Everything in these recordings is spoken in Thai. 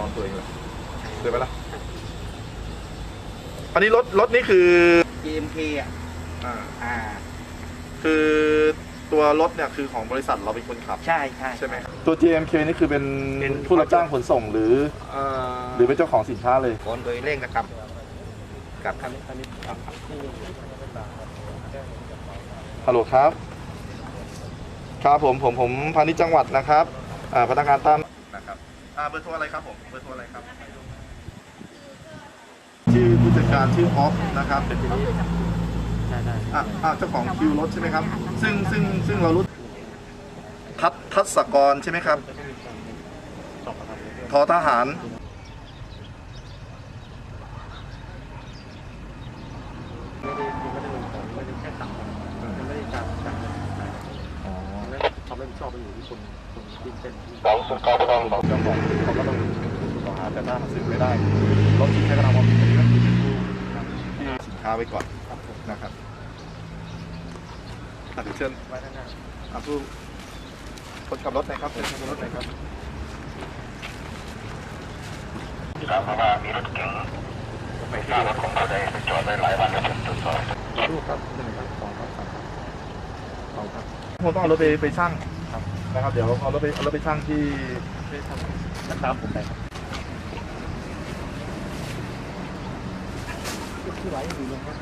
ลองตัวเองเลยเดี๋ยวไปละอันนี้รถรถนี่คือ GMK อะอ่าอ่า คือตัวรถเนี่ยคือของบริษัทเราเป็นคนขับ ใช่ใช่ใช่ไหมตัว GMK นี่คือเป็นเป็น ผู้รับจ้างขนส่งหรือเอ่อหรือเป็นเจ้าของสินค้าเลยโอนโดยเร่งนะครับ กับคันคันนี้ฮัลโหลครับ ครับผมผมผมพาณิชย์จังหวัดนะครับอ่าพนักงานตั้มนะครับอ่าเบอร์โทรอะไรครับผมเบอร์โทรอะไรครับชื่อผู้จัดการชื่อออฟนะครับเป็นที่นี้ใช่ได้อะอะเจ้าของคิวรถใช่ไหมครับ ซึ่งซึ่งซึ่งเรารู้ทัศทัศกรใช่ไหมครับทอทหาร รับผิดชอบไปอยู่ที่คนคนที่เป็นที่เราสุดกองกองเจ้าของเขาก็ต้องต่อหาแต่ถ้าสืบไม่ได้รถที่ใช้กระทำความผิดก็คือเป็นผู้ที่สินค้าไว้ก่อนนะครับอะเดี๋ยวเชิญไว้ข้างหน้าอะผู้คนขับรถไหนครับเชิญคนขับรถไหนครับทราบมาว่ามีรถเก๋งไม่ทราบว่าของเขาได้ไปจอดไว้หลายวันแล้วตรวจสอบรูปครับหนึ่งครับสองครับสามครับสองครับ ผมต้องเอารถไปไปช่างนะครับ เดี๋ยวเอารถไปเอารถไปช่างที่ได้ทำจะตามผมไปครับที่ไว้อยู่ลงครับ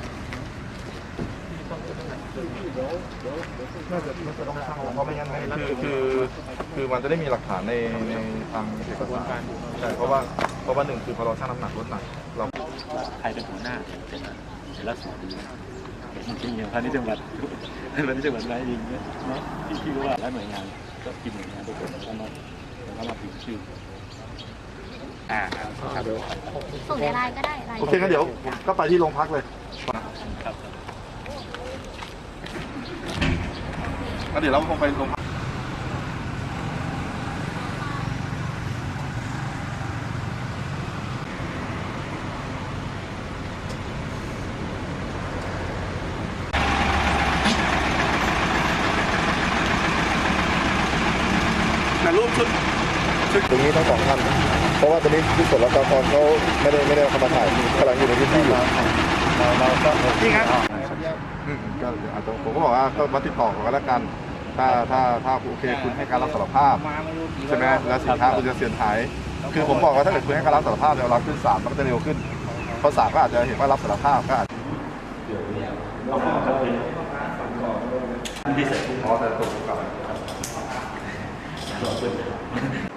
น่าจะน่าจะต้องช่างเพราะไม่งั้นคือคือคือมันจะได้มีหลักฐานในในทางเอกสารใช่เพราะว่าเพราะว่าหนึ่งคือพอเราชั่งน้ำหนักรถหนักเราใครเป็นหัวหน้าเสร็จแล้วเสร็จแล้วสอนดี จริงๆอย่างพาณิชย์จังหวัดพาณิชย์จังหวัดนายยิงเนี่ยเนาะที่ที่รู้ว่าหลายหน่วยงานก็กินหน่วยงานทุกคนแล้วก็มาแล้วก็มาพิมพ์ชื่ออ่าครับเดี๋ยวส่งในไลน์ก็ได้ไลน์โอเคงั้นเดี๋ยวผมก็ไปที่โรงพักเลยครับงั้นเดี๋ยวเราคงไปโรงพัก แต่รูปชุดตรงนี้ทั้งสองท่านเพราะว่าตอนนี้ที่ส่วนรับจรเขาไม่ได้ไม่ได้เข้ามาถ่ายกำลังอยู่ในพื้นที่อยู่เราเราก็จริงครับอืมก็เดี๋ยวอาจจะผมก็บอกว่าก็มาติดต่อกันก็แล้วกันถ้าถ้าถ้าโอเคคุณให้การรับสารภาพมาไม่รู้กี่ใช่ไหมแล้วสินค้าคุณจะเสียหาย คือผมบอกว่าถ้าเกิดคุณให้การรับสารภาพเนี่ยเราขึ้นศาลมันก็จะเร็วขึ้นเพราะศาลก็อาจจะเห็นว่ารับสารภาพก็อาจพิเศษอ๋อแต่ตกกับ 对？